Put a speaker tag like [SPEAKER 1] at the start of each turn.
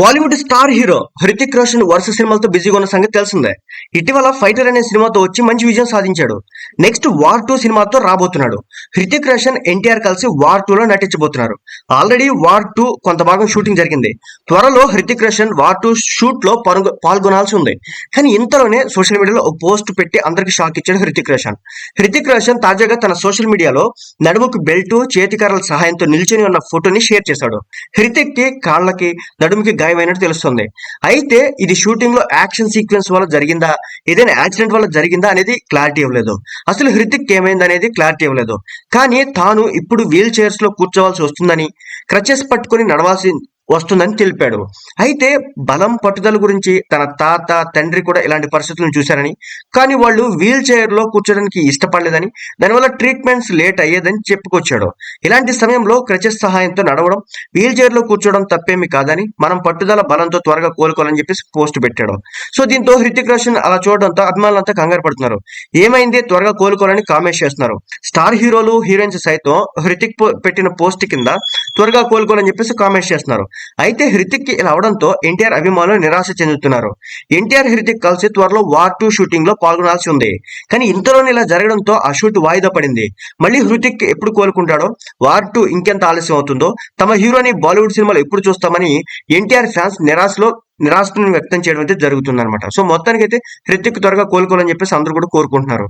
[SPEAKER 1] Bollywood star hero Hrithik Roshan వరుస సినిమాలతో బిజీగా ఉన్న సంగతి తెలిసిందే. ఇటీవల ఫైటర్ అనే సినిమాతో వచ్చి మంచి విజయం సాధించాడు. నెక్స్ట్ వార్ టూ సినిమాతో రాబోతున్నాడు. హృతిక్ రోషన్ ఎన్టీఆర్ కలిసి వార్ టూ లో నటించబోతున్నారు. ఆల్రెడీ వార్ టూ కొంత భాగం షూటింగ్ జరిగింది. త్వరలో హృతిక్ రోషన్ వార్ టూ షూట్లో పాల్గొనాల్సి ఉంది. కానీ ఇంతలోనే సోషల్ మీడియాలో ఒక పోస్ట్ పెట్టి అందరికి షాక్ ఇచ్చాడు హృతిక్ రోషన్. హృతిక్ రోషన్ తాజాగా తన సోషల్ మీడియాలో నడుముకు బెల్ట్ చేతికర్రల సహాయంతో నిల్చొని ఉన్న ఫోటోని షేర్ చేశాడు. హృతిక్కి కాళ్ళకి నడుముకి గాయమైనట్టు తెలుస్తుంది. అయితే ఇది షూటింగ్లో యాక్షన్ సీక్వెన్స్ వల్ల జరిగిందా? ఏదైనా యాక్సిడెంట్ వల్ల జరిగిందా అనేది క్లారిటీ ఇవ్వలేదు. అసలు హృతిక్ ఏమైంది అనేది క్లారిటీ ఇవ్వలేదు. కానీ తాను ఇప్పుడు వీల్ చైర్స్లో కూర్చోవాల్సి వస్తుందని క్రచెస్ పట్టుకొని నడవాల్సి వస్తుందని తెలిపాడు. అయితే బలం పట్టుదల గురించి తన తాత తండ్రి కూడా ఇలాంటి పరిస్థితులను చూశారని కానీ వాళ్ళు వీల్ చైర్లో కూర్చోడానికి ఇష్టపడలేదని దానివల్ల ట్రీట్మెంట్స్ లేట్ అయ్యేదని చెప్పుకొచ్చాడు. ఇలాంటి సమయంలో క్రచెస్ సహాయంతో నడవడం వీల్ చైర్లో కూర్చోవడం తప్పేమి కాదని మనం పట్టుదల బలంతో త్వరగా కోలుకోవాలని చెప్పేసి పోస్ట్ పెట్టాడు. సో దీంతో హృతిక్ రోషన్ అలా చూడడంతో అభిమానులంతా కంగారు పడుతున్నారు. ఏమైంది? త్వరగా కోలుకోవాలని కామెంట్ చేస్తున్నారు. స్టార్ హీరోలు హీరోయిన్స్ సైతం హృతిక్ పో- పెట్టిన పోస్ట్ కింద త్వరగా కోలుకోవాలని చెప్పేసి కామెంట్ చేస్తున్నారు. అయితే హృతిక్కి ఇలా అవడంతో ఎన్టీఆర్ అభిమానులు నిరాశ చెందుతున్నారు. ఎన్టీఆర్ హృతిక్ కలిసి త్వరలో వార్ టూ షూటింగ్లో పాల్గొనాల్సి ఉంది. కానీ ఇంతలోనే ఇలా జరగడంతో ఆ షూట్ వాయిదా పడింది. మళ్ళీ హృతిక్ ఎప్పుడు కోలుకుంటాడో వార్ టూ ఇంకెంత ఆలస్యం అవుతుందో తమ హీరోని బాలీవుడ్ సినిమాలు ఎప్పుడు చూస్తామని ఎన్టీఆర్ ఫ్యాన్స్ నిరాశలో నిరాశను వ్యక్తం చేయడం అయితే జరుగుతుంది అనమాట సో మొత్తానికి అయితే హృతిక్ త్వరగా కోలుకోవాలని చెప్పేసి అందరూ కూడా కోరుకుంటున్నారు.